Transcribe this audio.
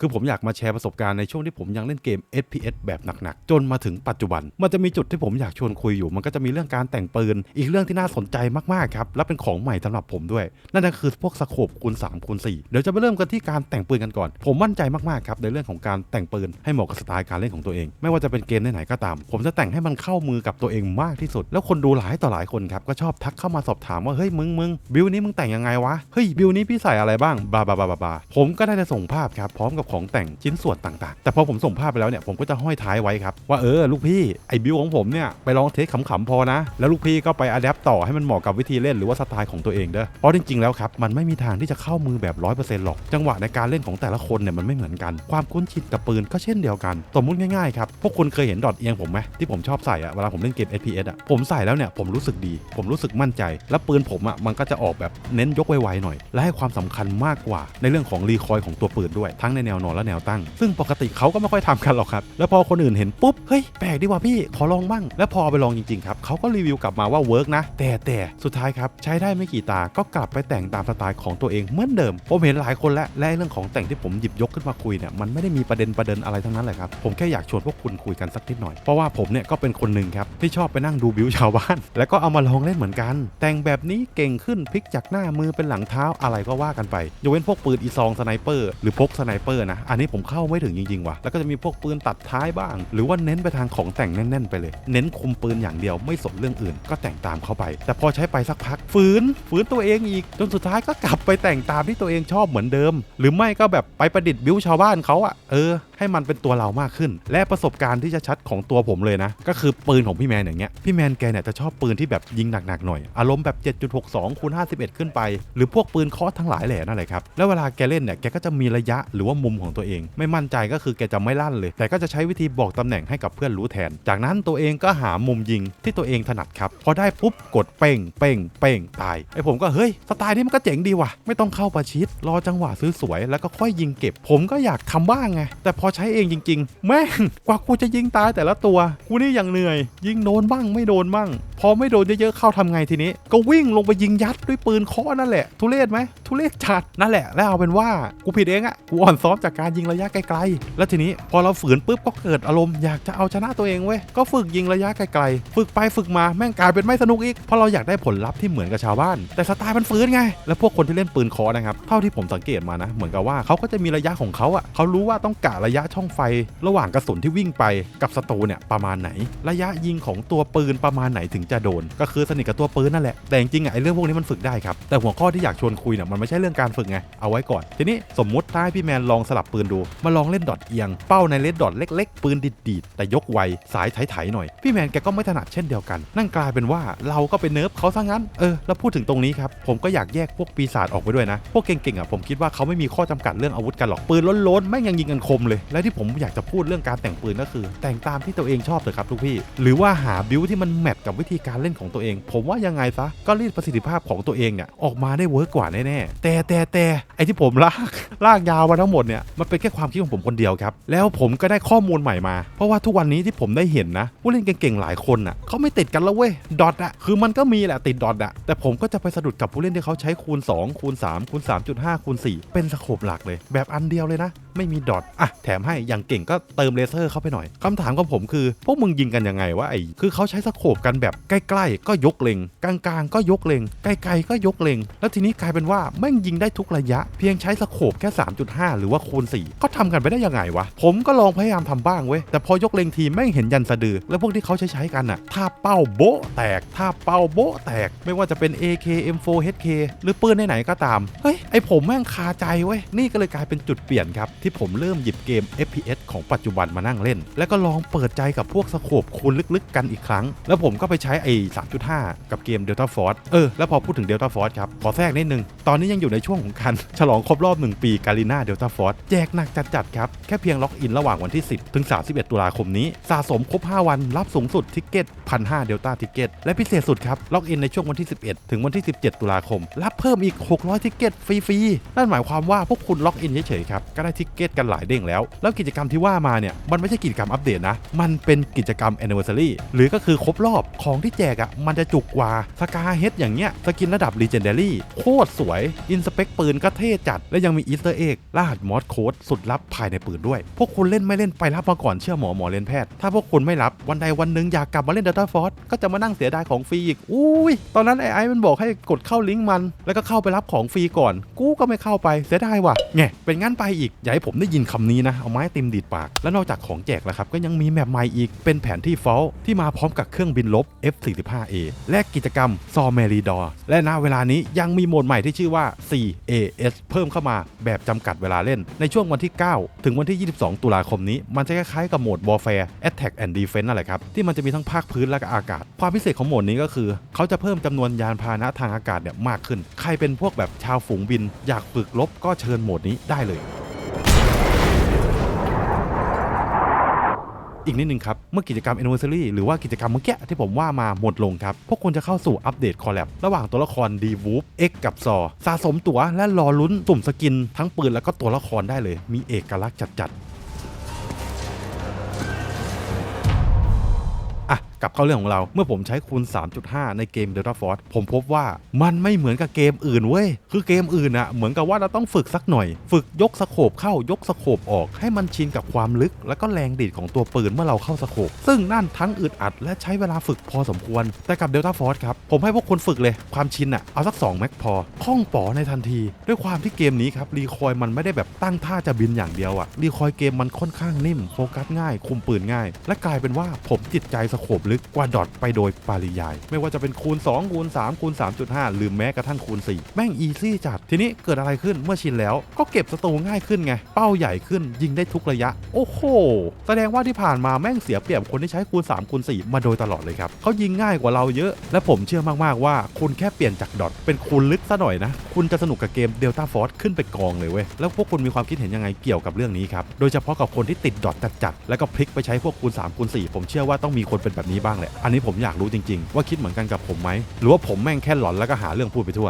คือผมอยากมาแชร์ประสบการณ์ในช่วงที่ผมยังเล่นเกม FPS แบบหนักๆ จนมาถึงปัจจุบัน มันจะมีจุดที่ผมอยากชวนคุยอยู่ มันก็จะมีเรื่องการแต่งปืน อีกเรื่องที่น่าสนใจมากๆครับ และเป็นของใหม่สำหรับผมด้วย นั่นก็คือพวกสโคปคูณ3คูณ4เดี๋ยวจะไปเริ่มกันที่การแต่งปืนกันก่อน ผมมั่นใจมากๆครับในเรื่องของการแต่งปืนให้เหมาะกับสไตล์การเล่นของตัวเอง ไม่ว่าจะเป็นเกมไหนๆก็ตาม ผมจะแต่งให้มันเข้ามือกับตัวเองมากที่สุด แล้วคนดูหลายต่อหลายคนครับก็ชอบทักเข้ามาสอบถามว่าเฮ้ยมึงมึงบิวนี้มึงแต่งยังไงวะเฮ้ยบิวนี้พี่ใส่อะไรบ้างบาบาบาบาผมก็ได้แต่ส่งภาพครับพร้อมกับของแต่งชิ้นส่วนต่างๆ แต่พอผมส่งภาพไปแล้วเนี่ยผมก็จะห้อยท้ายไว้ครับ ว่าเออลูกพี่ไอบิวของผมเนี่ยไปลองเทสขำๆพอนะ แล้วลูกพี่ก็ไปอัดแอปต่อให้มันเหมาะกับวิธีเล่นหรือว่าสไตล์ของตัวเองเด้อเพราะจริงๆแล้วครับมันไม่มีทางที่จะเข้ามือแบบ 100%หรอก จังหวะในการเล่นของแต่ละคนเนี่ยมันไม่เหมือนกัน ความคุ้นชินกับปืนก็เช่นเดียวกันสมมุติง่ายๆครับพวกคุณเคยเห็นดอทเอียงผมไหมที่ผมชอบใส่อะเวลาผมเล่นเกม FPS อะผมใส่แล้วเนี่ยผมรู้สึกดี ผมรู้สึกมั่นใจ แล้วปืนผมอะมันก็จะออกแบบเน้นยกไวๆหน่อย และให้ความสำคัญมากกว่าในเรื่องของรีคอยของตัวปืนด้วยทั้งในแนวนอนและแนวตั้ง ซึ่งปกติเขาก็ไม่ค่อยทำกันหรอกครับ แล้วพอคนอื่นเห็นปุ๊บ เฮ้ย แปลกดีว่ะพี่ขอลองบ้าง แล้วพอไปลองจริงๆครับเขาก็รีวิวกลับมาว่าเวิร์กนะ แต่แต่สุดท้ายครับ ใช้ได้ไม่กี่ตาก็กลับไปแต่งตามสไตล์ของตัวเองเหมือนเดิม ผมเห็นหลายคนแล้วและเรื่องของแต่งที่ผมหยิบยกขึ้นมาคุยเนี่ยมันไม่ได้มีประเด็นประเด็นอะไรทั้งนั้นเลยครับผมแค่อยากชวนพวกคุณคุยกันสักนิดหน่อยเพราะว่าผมเนี่ยก็เป็นคนหนึ่งครับที่ชอบไปนั่งดูบิวชาวบ้าน แล้วก็เอามาลองเล่นเหมือนกัน แต่งแบบนี้เก่งขึ้นพลิกจากหน้ามือเป็นหลังเท้าอะไรก็ว่ากันไปยกเว้นพวกปืนอีซองสไนเปอร์หรือพกสไนเปอร์นะ อันนี้ผมเข้าไม่ถึงจริงๆว่ะ แล้วก็จะมีพวกปืนตัดท้ายบ้าง หรือว่าเน้นไปทางของแต่งแน่นๆไปเลย เน้นคุมปืนอย่างเดียวไม่สนเรื่องอื่น ก็แต่งตามเข้าไป แต่พอใช้ไปสักพักฝืนฝืนตัวเองอีก จนสุดท้ายก็กลับไปแต่งตามที่ตัวเองชอบเหมือนเดิม หรือไม่ก็แบบไปประดิษฐ์บิ้วชาวบ้านเขาอะเออให้มันเป็นตัวเรามากขึ้น และประสบการณ์ที่จะชัดของตัวผมเลยนะ ก็คือปืนของพี่แมนอย่างเงี้ยพี่แมนแกเนี่ยจะชอบปืนที่แบบยิงหนักๆหน่อย อารมณ์แบบ 7.62คูณ51 ขึ้นไป หรือพวกปืนเคอทั้งหลายแหล่นั่นแหละครับแล้วเวลาแกเล่นเนี่ยแกก็จะมีระยะหรือว่ามุมของตัวเอง ไม่มั่นใจก็คือแกจะไม่ลั่นเลย แต่ก็จะใช้วิธีบอกตำแหน่งให้กับเพื่อนรู้แทน จากนั้นตัวเองก็หามุมยิงที่ตัวเองถนัดครับพอได้ปุ๊บกดเป้งเป้งเป้งตายไอผมก็เฮ้ยสไตล์นี้มันก็เจ๋งดีว่ะไม่ต้องเข้าประชิดรอจังหวะซื้อสวยแล้วก็ค่อยยิงเก็บ ผมก็อยากทำบ้างไงแต่พออใช้เองจริง ๆ แม่งกว่ากูจะยิงตายแต่ละตัว กูนี่ยังเหนื่อย ยิงโดนบ้างไม่โดนบ้างพอไม่โดนเยอะๆเข้าทำไงทีนี้ ก็วิ่งลงไปยิงยัดด้วยปืนเคาะนั่นแหละ ทุเรศไหมทุเรศจัดนั่นแหละ แล้วเอาเป็นว่ากูผิดเองอะกูอ่อนซ้อมจากการยิงระยะไกลๆแล้วทีนี้พอเราฝืนปุ๊บก็เกิดอารมณ์อยากจะเอาชนะตัวเองเว้ยก็ฝึกยิงระยะไกลๆฝึกไปฝึกมาแม่งกลายเป็นไม่สนุกอีกเพราะเราอยากได้ผลลัพธ์ที่เหมือนกับชาวบ้าน แต่สไตล์มันฝืนไง แล้วพวกคนที่เล่นปืนเคอนะครับเท่าที่ผมสังเกตมานะเหมือนกับว่าเขาก็จะมีระยะของเขาอะเขารู้ว่าต้องกะระยะช่องไฟ ระหว่างกระสุนที่วิ่งไปกับศัตรูเนี่ยประมาณไหน ระยะยิงของตัวปืนประมาณไหนถึงจะโดน ก็คือสนิทกับตัวปืนนั่นแหละ แต่จริงๆอะไอ้เรื่องพวกนี้มันฝึกได้ครับ แต่หัวข้อที่อยากชวนคุยเนี่ยมันไม่ใช่เรื่องการฝึกไง เอาไว้ก่อน ทีนี้สมมุติถ้าให้พี่แมนลองสลับปืนดู มาลองเล่นดอทเอียง เป้าในเลดดอทเล็ก ๆ ปืนดีดๆแต่ยกไวสายไถๆหน่อย พี่แมนแกก็ไม่ถนัดเช่นเดียวกัน นั่นกลายเป็นว่าเราก็ไปเนิร์ฟเขาซะงั้น เออ แล้วพูดถึงตรงนี้ครับ ผมก็อยากแยกพวกปีศาจออกไปด้วยนะ พวกเก่งๆอะผมคิดว่าเขาไม่มีข้อจำกัดเรื่องอาวุธกันหรอก ปืนล้นๆแม่งยังยิงกันคมเลย และที่ผมอยากจะพูดเรื่องการแต่งปืนก็คือ แต่งตามที่ตัวเองชอบเถอะครับทุกพี่ หรือว่าหาบิวที่มันแมทกับวิธีการเล่นของตัวเอง ผมว่ายังไงซะก็รีดประสิทธิภาพของตัวเองเนี่ยออกมาได้เวิร์กกว่าแน่ๆแต่แต่แต่ไอที่ผมลากลากยาวมาทั้งหมดเนี่ยมันเป็นแค่ความคิดของผมคนเดียวครับ แล้วผมก็ได้ข้อมูลใหม่มา เพราะว่าทุกวันนี้ที่ผมได้เห็นนะผู้เล่นเก่งๆหลายคนอะเขาไม่ติดกันแล้วเว้ยดอทอะคือมันก็มีแหละติดดอทอะแต่ผมก็จะไปสะดุดกับผู้เล่นที่เขาใช้คูณ 2 คูณ3คูณ3.5คูณ4เป็นสโคปหลักเลย แบบอันเดียวเลยนะ ไม่มีดอทอะแถมให้อย่างเก่งก็เติมเลเซอร์เข้าไปหน่อยคำถามของผมคือ พวกมึงยิงกันยังไงวะไอ้คือเขาใช้สโคปกันแบบใกล้ๆ ก็ยกเล็งกลางๆ ก็ยกเล็งไกลๆก็ยกเล็งแล้วทีนี้กลายเป็นว่าแม่งยิงได้ทุกระยะ เพียงใช้สโคปแค่ 3.5 หรือว่าคูณ4ก็ทำกันไปได้ยังไงวะผมก็ลองพยายามทำบ้างเว้ยแต่พอยกเล็งทีแม่งเห็นยันสะดือ แล้วพวกที่เขาใช้ใช้กันอะถ้าเป้าโบ๊ะแตกถ้าเป้าโบ๊ะแตกไม่ว่าจะเป็น AK M4 HK หรือปืนไหนๆก็ตามเฮ้ยไอผมแม่งคาใจเว้ยนี่ก็เลยกลายเป็นจุดเปลี่ยนครับทที่ผมเริ่มหยิบเกม FPS ของปัจจุบันมานั่งเล่น แล้วก็ลองเปิดใจกับพวกสโคปคูณลึกๆ กันอีกครั้ง แล้วผมก็ไปใช้ไอ้3.5 กับเกม Delta Force เออ แล้วพอพูดถึง Delta Force ครับ ขอแทรกนิดนึง ตอนนี้ยังอยู่ในช่วงของการฉลองครบรอบ 1 ปีกาลิน่า Delta Force แจกหนักจัดๆครับ แค่เพียงล็อกอินระหว่างวันที่ 10 ถึง 31 ตุลาคมนี้ สะสมครบ 5 วันรับสูงสุดทิกเก็ต1,500 Delta Ticket และพิเศษสุดครับล็อกอินในช่วงวันที่ 11 ถึงวันที่ 17 ตุลาคม รับเพิ่มอีก 600ทิกเก็ตฟรีๆนั่นหมายความว่าพวกคุณล็อกอินเฉยๆครับก็ได้ทิกเก็ตเกตกันหลายเด้งแล้ว แล้วกิจกรรมที่ว่ามาเนี่ย มันไม่ใช่กิจกรรมอัปเดตนะ มันเป็นกิจกรรม anniversary หรือก็คือครบรอบของที่แจกอะ่ะ มันจะจุกกว่าสกาเฮดอย่างเงี้ย สกินระดับ legendary โคตรสวย อินสเปคปืนก็เท่จัด และยังมีอีสเตอร์เอ็กรหัสมอสโค้ดสุดลับภายในปืนด้วย พวกคุณเล่นไม่เล่นไปรับมาก่อนเชื่อหมอหมอเรียนแพทย์ ถ้าพวกคุณไม่รับวันใดวันหนึ่งอยากกลับมาเล่น Data Force ก็จะมานั่งเสียดายของฟรีอีกอุ้ยตอนนั้นไอ้ไอ้มันบอกให้กดเข้าลิงก์มัน แล้วก็เข้าไปรับของฟรีก่อน กูก็ไม่เข้าไปเสียดายว่ะแง่เป็นงั้นไปอีกอย่าให้ผมได้ยินคำนี้นะ เอาไม้ติมดีดปาก และนอกจากของแจกแล้วครับ ก็ยังมีแมปใหม่อีก เป็นแผนที่ฟอลที่มาพร้อมกับเครื่องบินลบ F45A และกิจกรรมซอเมรีดอและณเวลานี้ยังมีโหมดใหม่ที่ชื่อว่า CAS เพิ่มเข้ามาแบบจำกัดเวลาเล่น ในช่วงวันที่ 9 ถึงวันที่ 22 ตุลาคมนี้ มันจะคล้ายๆกับโหมด Warfare Attack and Defense นั่นแหละครับ ที่มันจะมีทั้งภาคพื้นและก็อากาศ ความพิเศษของโหมดนี้ก็คือ เขาจะเพิ่มจำนวนยานพาหนะทางอากาศเนี่ยมากขึ้น ใครเป็นพวกแบบชาวฝูงบิน อยากฝึกลบก็เชิญโหมดนี้ได้เลย อีกนิดนึงครับ เมื่อกิจกรรม anniversary หรือว่ากิจกรรมเมื่อกี้ที่ผมว่ามาหมดลงครับ พวกคุณจะเข้าสู่อัปเดตคอลแลบระหว่างตัวละคร d w o o p X กับซอสะสมตั๋วและรอลุ้นสุ่มสกินทั้งปืนแล้วก็ตัวละครได้เลย มีเอกลักษณ์จัดๆ กลับเข้าเรื่องของเรา เมื่อผมใช้คูณ 3.5 ในเกม Delta Force ผมพบว่ามันไม่เหมือนกับเกมอื่นเว้ย คือเกมอื่นอะเหมือนกับว่าเราต้องฝึกสักหน่อย ฝึกยกสโคบเข้ายกสโคบออกให้มันชินกับความลึก แล้วก็แรงดีดของตัวปืนเมื่อเราเข้าสโคบซึ่งนั่นทั้งอึดอัด และใช้เวลาฝึกพอสมควร แต่กับ Delta Force ครับ ผมให้พวกคนฝึกเลย ความชินอะเอาสัก2แม็กพอคล่องป๋อในทันที ด้วยความที่เกมนี้ครับรีคอยมันไม่ได้แบบตั้งท่าจะบินอย่างเดียวอะรีคอยเกมมันค่อนข้างนิ่มโฟกัสง่าย คุมปืนง่าย และกลายเป็นว่าผมจิตใจสโคบลึกกว่าดอทไปโดยปริยาย ไม่ว่าจะเป็นคูณ 2 คูณ 3 คูณ 3.5 หรือแม้กระทั่งคูณ 4 แม่งอีซี่จัด ทีนี้เกิดอะไรขึ้นเมื่อชินแล้วก็เก็บสตูง่ายขึ้นไง เป้าใหญ่ขึ้นยิงได้ทุกระยะ โอ้โห แสดงว่าที่ผ่านมาแม่งเสียเปรียบคนที่ใช้คูณ 3 คูณ 4 มาโดยตลอดเลยครับเขายิงง่ายกว่าเราเยอะ และผมเชื่อมากๆว่าคุณแค่เปลี่ยนจากดอทเป็นคูณลึกซะหน่อยนะ คุณจะสนุกกับเกม Delta Force ขึ้นไปกองเลยเว้ยแล้วพวกคุณมีความคิดเห็นยังไงเกี่ยวกับเรื่องนี้ครับโดยเฉพาะกับคนที่ติดดอทจัดๆแล้วก็พลิกไปใช้พวกคูณ3คูณ4ผมเชื่อว่าต้องมีคนเป็นแบบนี้บ้างแหละ อันนี้ผมอยากรู้จริงๆ ว่าคิดเหมือนกันกับผมไหม หรือว่าผมแม่งแค่หลอนแล้วก็หาเรื่องพูดไปทั่ว